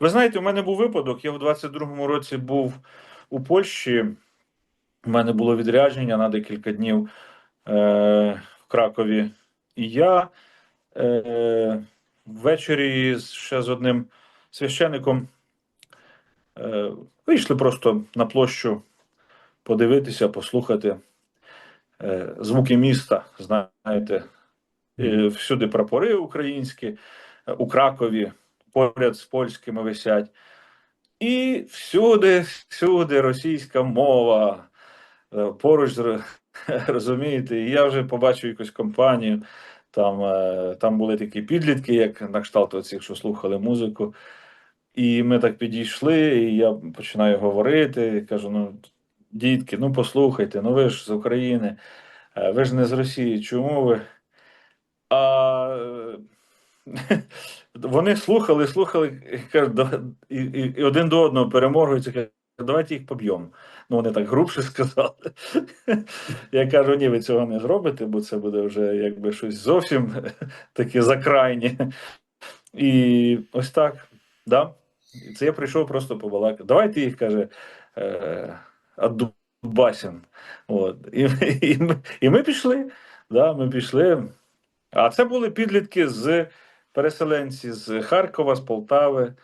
Ви знаєте, у мене був випадок. Я в 22-му році був у Польщі. У мене було відрядження на декілька днів е, в Кракові. І я е, ввечері ще з одним священником е, вийшли просто на площу подивитися, послухати е, звуки міста. Знаєте, е, всюди прапори українські, е, у Кракові, поряд з польськими висять. І всюди, всюди російська мова. Е, Поруч розумієте, і я вже побачив якусь компанію. Там, е, там були такі підлітки, як на кшталт оцих, що слухали музику. І ми так підійшли, і я починаю говорити. Кажу: ну, дітки, ну послухайте, ну ви ж з України, е, ви ж не з Росії, чому ви? А вони слухали, слухали, кажуть, і, і, і один до одного переморгуються, кажуть, давайте їх поб'ємо. Ну, вони так грубше сказали. Я кажу, ні, ви цього не зробите, бо це буде вже якби щось зовсім таке закрайнє. І ось так, да. Це я прийшов просто побалакати. Давайте їх каже е, Аддубасін. От. І, і, і ми пішли. Да, ми пішли. А це були підлітки з переселенці з Харкова, з Полтави,